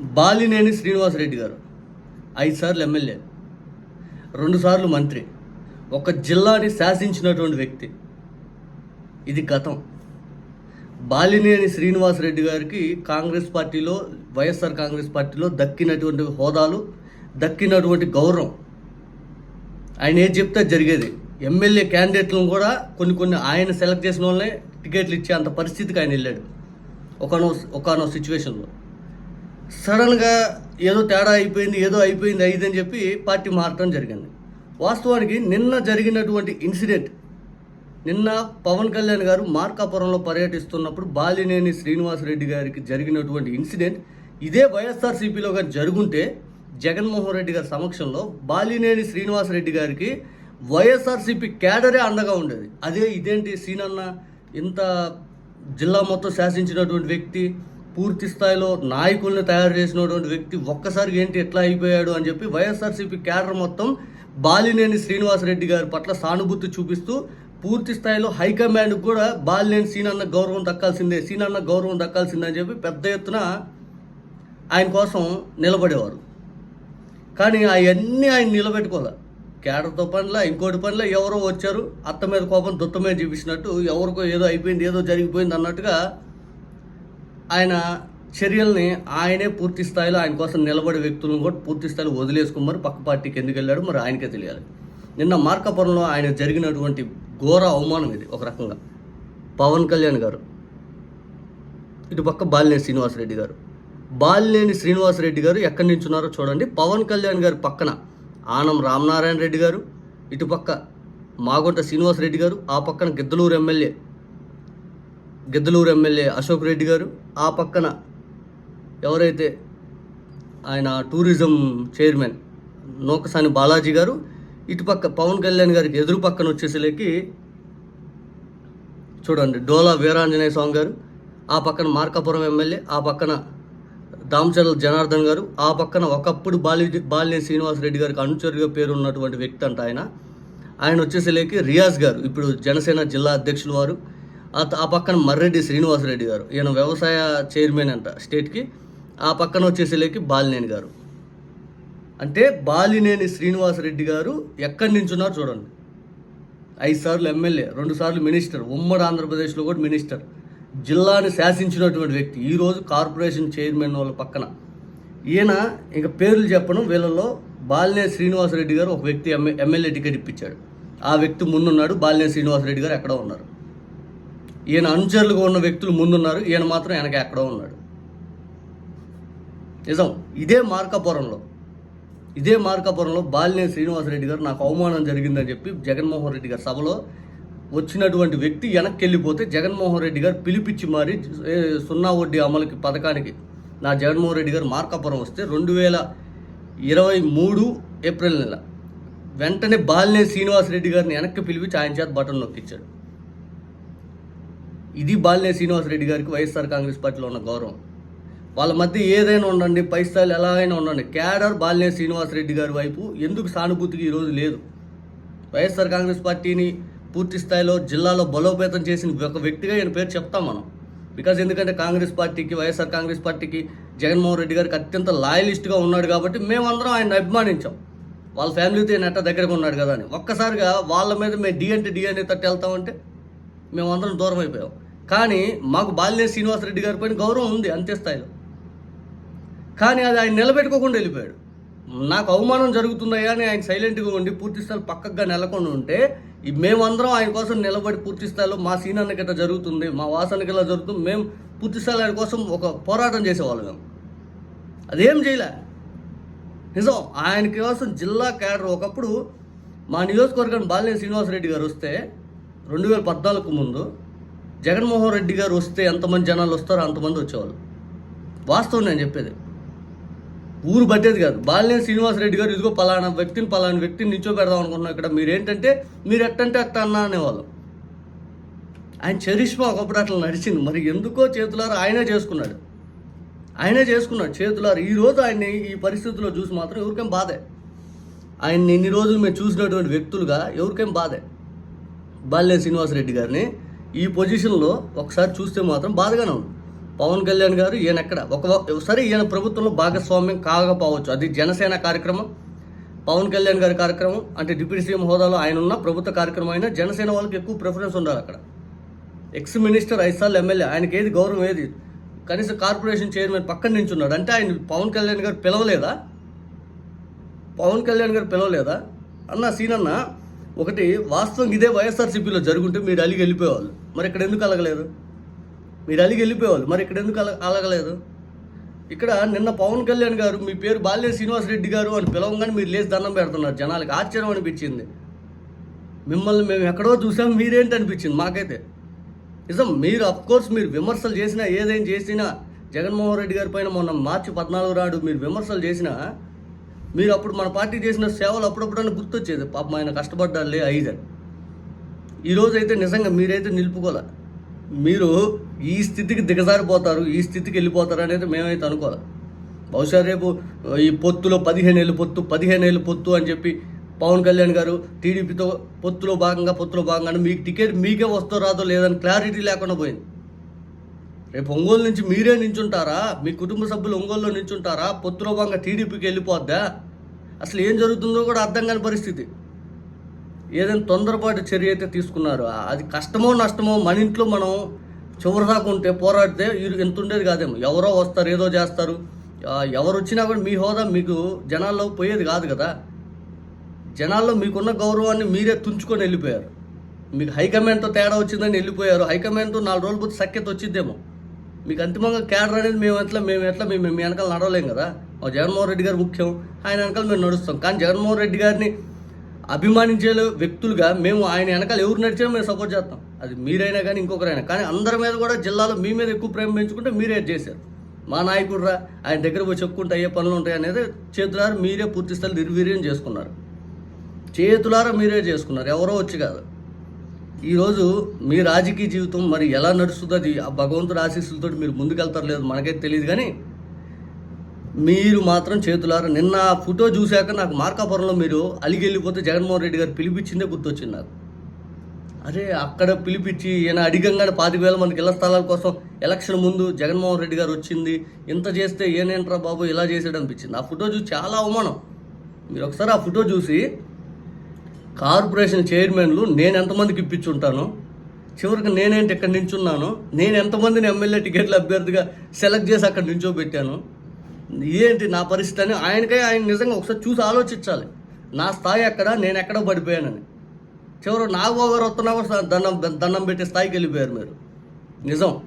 బాలినేని శ్రీనివాసరెడ్డి గారు. ఐదు సార్లు ఎమ్మెల్యే. రెండుసార్లు మంత్రి. ఒక జిల్లాని శాసించినటువంటి వ్యక్తి. ఇది గతం. బాలినేని శ్రీనివాసరెడ్డి గారికి కాంగ్రెస్ పార్టీలో వైఎస్ఆర్ కాంగ్రెస్ పార్టీలో దక్కినటువంటి హోదాలు దక్కినటువంటి గౌరవం. ఆయన ఏది చెప్తే జరిగేది. ఎమ్మెల్యే క్యాండిడేట్లను కూడా కొన్ని కొన్ని ఆయన సెలెక్ట్ చేసిన వాళ్ళనే టికెట్లు ఇచ్చే అంత పరిస్థితికి ఆయన వెళ్ళాడు. ఒకనో ఒకనో సిచ్యువేషన్లో. సడన్గా ఏదో తేడా అయిపోయింది ఏదో అయిపోయింది అయిందని చెప్పి పార్టీ మారటం జరిగింది. వాస్తవానికి నిన్న జరిగినటువంటి ఇన్సిడెంట్ నిన్న పవన్ కళ్యాణ్ గారు మార్కాపురంలో పర్యటిస్తున్నప్పుడు బాలినేని శ్రీనివాసరెడ్డి గారికి జరిగినటువంటి ఇన్సిడెంట్ ఇదే వైఎస్ఆర్సీపీలో గారు జరుగుంటే జగన్మోహన్ రెడ్డి గారి సమక్షంలో బాలినేని శ్రీనివాసరెడ్డి గారికి వైఎస్ఆర్సీపీ క్యాడరే అండగా ఉండేది. అదే ఇదేంటి సీనన్న ఇంత జిల్లా మొత్తం శాసించినటువంటి వ్యక్తి పూర్తి స్థాయిలో నాయకుల్ని తయారు చేసినటువంటి వ్యక్తి ఒక్కసారి ఏంటి ఎట్లా అయిపోయాడు అని చెప్పి వైఎస్ఆర్సీపీ క్యాడర్ మొత్తం బాలినేని శ్రీనివాసరెడ్డి గారి పట్ల సానుభూతి చూపిస్తూ పూర్తి స్థాయిలో హైకమాండ్కి కూడా బాలినేని సీనన్న గౌరవం దక్కాల్సిందే సీనన్న గౌరవం దక్కాల్సిందే అని చెప్పి పెద్ద ఎత్తున ఆయన కోసం నిలబడేవారు. కానీ అవన్నీ ఆయన నిలబెట్టుకోలే. కేడర్తో పనిలా ఇంకోటి పనిలా ఎవరో వచ్చారు అత్త మీద కోపం దుత్త మీద చూపించినట్టు ఎవరికో ఏదో అయిపోయింది ఏదో జరిగిపోయింది అన్నట్టుగా ఆయన చర్యల్ని ఆయనే పూర్తి స్థాయిలో ఆయన కోసం నిలబడే వ్యక్తులను కూడా పూర్తి స్థాయిలో వదిలేసుకోమని పక్క పార్టీకి ఎందుకు వెళ్ళాడు మరి ఆయనకే తెలియాలి. నిన్న మార్కాపురంలో ఆయన జరిగినటువంటి ఘోర అవమానం ఇది ఒక రకంగా. పవన్ కళ్యాణ్ గారు ఇటు పక్క బాలినేని శ్రీనివాసరెడ్డి గారు. బాలినేని శ్రీనివాసరెడ్డి గారు ఎక్కడి నుంచి ఉన్నారో చూడండి. పవన్ కళ్యాణ్ గారి పక్కన ఆనం రామనారాయణ రెడ్డి గారు ఇటు పక్క మాగుంట శ్రీనివాసరెడ్డి గారు ఆ పక్కన గిద్దలూరు ఎమ్మెల్యే గిద్దలూరు ఎమ్మెల్యే అశోక్ రెడ్డి గారు. ఆ పక్కన ఎవరైతే ఆయన టూరిజం చైర్మన్ నూకసాని బాలాజీ గారు ఇటుపక్క పవన్ కళ్యాణ్ గారికి ఎదురు పక్కన వచ్చేసరికి చూడండి డోలా వీరాంజనేయ స్వామి గారు ఆ పక్కన మార్కాపురం ఎమ్మెల్యే ఆ పక్కన దామచర్ల జనార్దన్ గారు ఆ పక్కన ఒకప్పుడు బాలి బాలినేని శ్రీనివాసరెడ్డి గారికి అనుచరుగా పేరు ఉన్నటువంటి వ్యక్తి అంట ఆయన. ఆయన వచ్చేసరికి రియాజ్ గారు ఇప్పుడు జనసేన జిల్లా అధ్యక్షులు వారు. ఆ పక్కన మర్రెడ్డి శ్రీనివాసరెడ్డి గారు. ఈయన వ్యవసాయ చైర్మన్ అంట స్టేట్కి. ఆ పక్కన వచ్చేసేలోకి బాలినేని గారు. అంటే బాలినేని శ్రీనివాసరెడ్డి గారు ఎక్కడి నుంచి ఉన్నారు చూడండి. ఐదు సార్లు ఎమ్మెల్యే రెండు సార్లు మినిస్టర్ ఉమ్మడి ఆంధ్రప్రదేశ్లో కూడా మినిస్టర్. జిల్లాని శాసించినటువంటి వ్యక్తి. ఈరోజు కార్పొరేషన్ చైర్మన్ వాళ్ళ పక్కన. ఈయన ఇంకా పేర్లు చెప్పడం వీళ్ళలో బాలినేని శ్రీనివాసరెడ్డి గారు ఒక వ్యక్తి ఎమ్మె ఎమ్మెల్యే టికెట్ ఇప్పించాడు. ఆ వ్యక్తి ముందున్నాడు బాలినేని శ్రీనివాసరెడ్డి గారు ఎక్కడో ఉన్నారు. ఈయన అనుచరులుగా ఉన్న వ్యక్తులు ముందున్నారు. ఈయన మాత్రం వెనక ఎక్కడో ఉన్నాడు. నిజం. ఇదే మార్కాపురంలో. ఇదే మార్కాపురంలో బాలినేని శ్రీనివాసరెడ్డి గారు నాకు అవమానం జరిగిందని చెప్పి జగన్మోహన్ రెడ్డి గారి సభలో వచ్చినటువంటి వ్యక్తి వెనక్కి వెళ్ళిపోతే జగన్మోహన్ రెడ్డి గారు పిలిపించి మారి సున్నా వడ్డీ అమలుకి పథకానికి నా జగన్మోహన్ రెడ్డి గారు మార్కాపురం వస్తే రెండు వేల ఇరవై మూడు ఏప్రిల్ నెల వెంటనే బాలినేని శ్రీనివాసరెడ్డి గారిని వెనక్కి పిలిపించి ఆయన చేత బటన్ నొక్కిచ్చాడు. ఇది బాలినేని శ్రీనివాసరెడ్డి గారికి వైఎస్ఆర్ కాంగ్రెస్ పార్టీలో ఉన్న గౌరవం. వాళ్ళ మధ్య ఏదైనా ఉండండి పై స్థాయిలు ఎలా అయినా ఉండండి. క్యాడర్ శ్రీనివాస్ శ్రీనివాసరెడ్డి గారి వైపు ఎందుకు సానుభూతికి ఈరోజు లేదు? వైఎస్ఆర్ కాంగ్రెస్ పార్టీని పూర్తి స్థాయిలో జిల్లాలో బలోపేతం చేసిన ఒక వ్యక్తిగా ఈయన పేరు చెప్తాం మనం. బికాజ్ ఎందుకంటే కాంగ్రెస్ పార్టీకి వైఎస్ఆర్ కాంగ్రెస్ పార్టీకి జగన్మోహన్ రెడ్డి గారికి అత్యంత లాయలిస్ట్గా ఉన్నాడు కాబట్టి మేమందరం ఆయన అభిమానించాం. వాళ్ళ ఫ్యామిలీతో ఈయన ఎట్టా దగ్గరగా ఉన్నాడు కదా అని. ఒక్కసారిగా వాళ్ళ మీద మేము డి అంటే డి అనే తట్టు వెళ్తామంటే మేమందరం దూరం అయిపోయాం. కానీ మాకు బాలినేని శ్రీనివాసరెడ్డి గారి పైన గౌరవం ఉంది అంతే స్థాయిలో. కానీ అది ఆయన నిలబెట్టుకోకుండా వెళ్ళిపోయాడు. నాకు అవమానం జరుగుతుందయ్యా అని ఆయన సైలెంట్గా ఉండి పూర్తి స్థాయిలో పక్కగా నెలకొని ఉంటే మేమందరం ఆయన కోసం నిలబడి పూర్తి స్థాయిలో మా సీనానికి ఇట్లా జరుగుతుంది మా వాసనకి ఇలా జరుగుతుంది మేము పూర్తి స్థాయిలో ఆయన కోసం ఒక పోరాటం చేసేవాళ్ళం మేము. అదేం చేయలే. నిజం ఆయన కోసం జిల్లా క్యాడర్ ఒకప్పుడు మా నియోజకవర్గం బాలినేని శ్రీనివాసరెడ్డి గారు వస్తే రెండు వేల పద్నాలుగు ముందు జగన్మోహన్ రెడ్డి గారు వస్తే ఎంతమంది జనాలు వస్తారో అంతమంది వచ్చేవాళ్ళు. వాస్తవం నేను చెప్పేది. ఊరు పట్టేది కాదు. బాలినేని శ్రీనివాసరెడ్డి గారు ఇదిగో పలానా వ్యక్తిని పలానా వ్యక్తిని నిల్చో పెడదాం అనుకుంటున్నాం ఇక్కడ. మీరు ఏంటంటే మీరు ఎట్టంటే అట్ట అన్నా అనేవాళ్ళు. ఆయన చరిష్మా ఒకప్పుడు అట్లా నడిచింది. మరి ఎందుకో చేతులారా ఆయనే చేసుకున్నాడు. ఆయనే చేసుకున్నాడు చేతులారు. ఈరోజు ఆయన్ని ఈ పరిస్థితుల్లో చూసి మాత్రం ఎవరికేం బాధే. ఆయన్ని ఇన్ని రోజులు మేము చూసినటువంటి వ్యక్తులుగా ఎవరికేం బాధే? బాలినేని శ్రీనివాసరెడ్డి గారిని ఈ పొజిషన్లో ఒకసారి చూస్తే మాత్రం బాధగానే ఉంది. పవన్ కళ్యాణ్ గారు ఈయన ఎక్కడ ఒక సరే ఈయన ప్రభుత్వంలో భాగస్వామ్యం కాకపోవచ్చు. అది జనసేన కార్యక్రమం పవన్ కళ్యాణ్ గారి కార్యక్రమం అంటే డిప్యూటీ సీఎం హోదాలో ఆయన ఉన్న ప్రభుత్వ కార్యక్రమం అయినా జనసేన వాళ్ళకి ఎక్కువ ప్రిఫరెన్స్ ఉండాలి అక్కడ. ఎక్స్ మినిస్టర్ ఐదు సార్లు ఎమ్మెల్యే ఆయనకి ఏది గౌరవం ఏది? కనీసం కార్పొరేషన్ చైర్మన్ పక్కన నించున్నాడు. అంటే ఆయన పవన్ కళ్యాణ్ గారు పిలవలేదా? పవన్ కళ్యాణ్ గారు పిలవలేదా? అన్న సీనన్న ఒకటి వాస్తవం ఇదే వైఎస్ఆర్సీపీలో జరుగుంటే మీరు అలిగి వెళ్ళిపోయేవాళ్ళు. మరి ఇక్కడ ఎందుకు అలగలేదు? మీరు అలిగి వెళ్ళిపోయేవాళ్ళు. మరి ఇక్కడ ఎందుకు అల అలగలేదు? ఇక్కడ నిన్న పవన్ కళ్యాణ్ గారు మీ పేరు బాల్య శ్రీనివాస్ రెడ్డి గారు అని పిలవగానే మీరు లేచి దండం పెడుతున్నారు జనాలకి. ఆశ్చర్యం అనిపించింది. మిమ్మల్ని మేము ఎక్కడో చూసాం మీరేంటి అనిపించింది మాకైతే? నిజం మీరు అఫ్ కోర్స్ మీరు విమర్శలు చేసినా ఏదైనా చేసినా జగన్మోహన్ రెడ్డి గారి పైన మొన్న మార్చి పద్నాలుగు నాడు మీరు విమర్శలు చేసినా మీరు అప్పుడు మన పార్టీ చేసిన సేవలు అప్పుడప్పుడన్నా గుర్తొచ్చేది. పాపం ఆయన కష్టపడ్డాలే ఐదని ఈరోజు అయితే నిజంగా మీరైతే నిలుపుకోలే మీరు ఈ స్థితికి దిగజారిపోతారు ఈ స్థితికి వెళ్ళిపోతారు అనేది మేమైతే అనుకోలే బహుశా రేపు ఈ పొత్తులో పదిహేను ఏళ్ళు పొత్తు పదిహేను ఏళ్ళు పొత్తు అని చెప్పి పవన్ కళ్యాణ్ గారు టీడీపీతో పొత్తులో భాగంగా పొత్తులో భాగంగా మీకు టికెట్ మీకే వస్తో రాదో లేదని క్లారిటీ లేకుండా పోయింది. రేపు ఒంగోలు నుంచి మీరే నించుంటారా? మీ కుటుంబ సభ్యులు ఒంగోలులో నించుంటారా? పొత్తులోభంగా టీడీపీకి వెళ్ళిపోద్దా? అసలు ఏం జరుగుతుందో కూడా అర్థం కాని పరిస్థితి. ఏదైనా తొందరపాటు చర్య అయితే తీసుకున్నారు. అది కష్టమో నష్టమో మన ఇంట్లో మనం చివరిదాకా ఉంటే పోరాడితే ఎంత ఉండేది కాదేమో. ఎవరో వస్తారు ఏదో చేస్తారు. ఎవరు వచ్చినా కూడా మీ హోదా మీకు జనాల్లో పోయేది కాదు కదా. జనాల్లో మీకున్న గౌరవాన్ని మీరే తుంచుకొని వెళ్ళిపోయారు. మీకు హైకమాండ్తో తేడా వచ్చిందని వెళ్ళిపోయారు. హైకమాండ్తో నాలుగు రోజులు పోతే సఖ్యత వచ్చిద్దేమో మీకు అంతిమంగా కేడర్ అనేది మేము ఎట్లా మేము ఎట్లా మేము మీ వెనకాల నడవలేం కదా? మా జగన్మోహన్ రెడ్డి గారు ముఖ్యం. ఆయన వెనకాల మేము నడుస్తాం. కానీ జగన్మోహన్ రెడ్డి గారిని అభిమానించే వ్యక్తులుగా మేము ఆయన వెనకాల ఎవరు నడిచినా మేము సపోర్ట్ చేస్తాం. అది మీరైనా కానీ ఇంకొకరైనా కానీ అందరి మీద కూడా జిల్లాలో మీ మీద ఎక్కువ ప్రేమ పెంచుకుంటే మీరే చేశారు. మా నాయకుడురా ఆయన దగ్గర పోయి చెప్పుకుంటే అయ్యే పనులు ఉంటాయి అనేది చేతులారా మీరే పూర్తి స్థాయి నిర్వీర్యం చేసుకున్నారు. చేతులారా మీరే చేసుకున్నారు. ఎవరో వచ్చి కాదు. ఈరోజు మీ రాజకీయ జీవితం మరి ఎలా నడుస్తుందో అది ఆ భగవంతుడి ఆశీస్సులతో మీరు ముందుకెళ్తారు లేదు మనకైతే తెలియదు కానీ మీరు మాత్రం చేతులారా నిన్న ఆ ఫోటో చూశాక నాకు మార్కాపురంలో మీరు అలిగి వెళ్ళిపోతే జగన్మోహన్ రెడ్డి గారు పిలిపించిందే గుర్తొచ్చింది నాకు. అరే అక్కడ పిలిపించి ఈయన అడిగంగానే పాతిక వేల మందికి ఇళ్ళ స్థలాల కోసం ఎలక్షన్ ముందు జగన్మోహన్ రెడ్డి గారు వచ్చింది ఇంత చేస్తే ఏనేంట్రా బాబు ఇలా చేసాడు అనిపించింది ఆ ఫోటో చూసి చాలా అవమానం. మీరు ఒకసారి ఆ ఫోటో చూసి కార్పొరేషన్ చైర్మన్లు నేను ఎంతమందికి ఇప్పించుంటాను? చివరికి నేనేంటి ఇక్కడ నించున్నాను? నేను ఎంతమందిని ఎమ్మెల్యే టికెట్ల అభ్యర్థిగా సెలెక్ట్ చేసి అక్కడ నించోబెట్టాను? ఏంటి నా పరిస్థితి అని ఆయనకై ఆయన నిజంగా ఒకసారి చూసి ఆలోచించాలి. నా స్థాయి ఎక్కడ? నేను ఎక్కడ పడిపోయానని. చివరి నాగబాబు గారు వస్తున్నా కూడా దండం దండం పెట్టే స్థాయికి వెళ్ళిపోయారు మీరు. నిజం.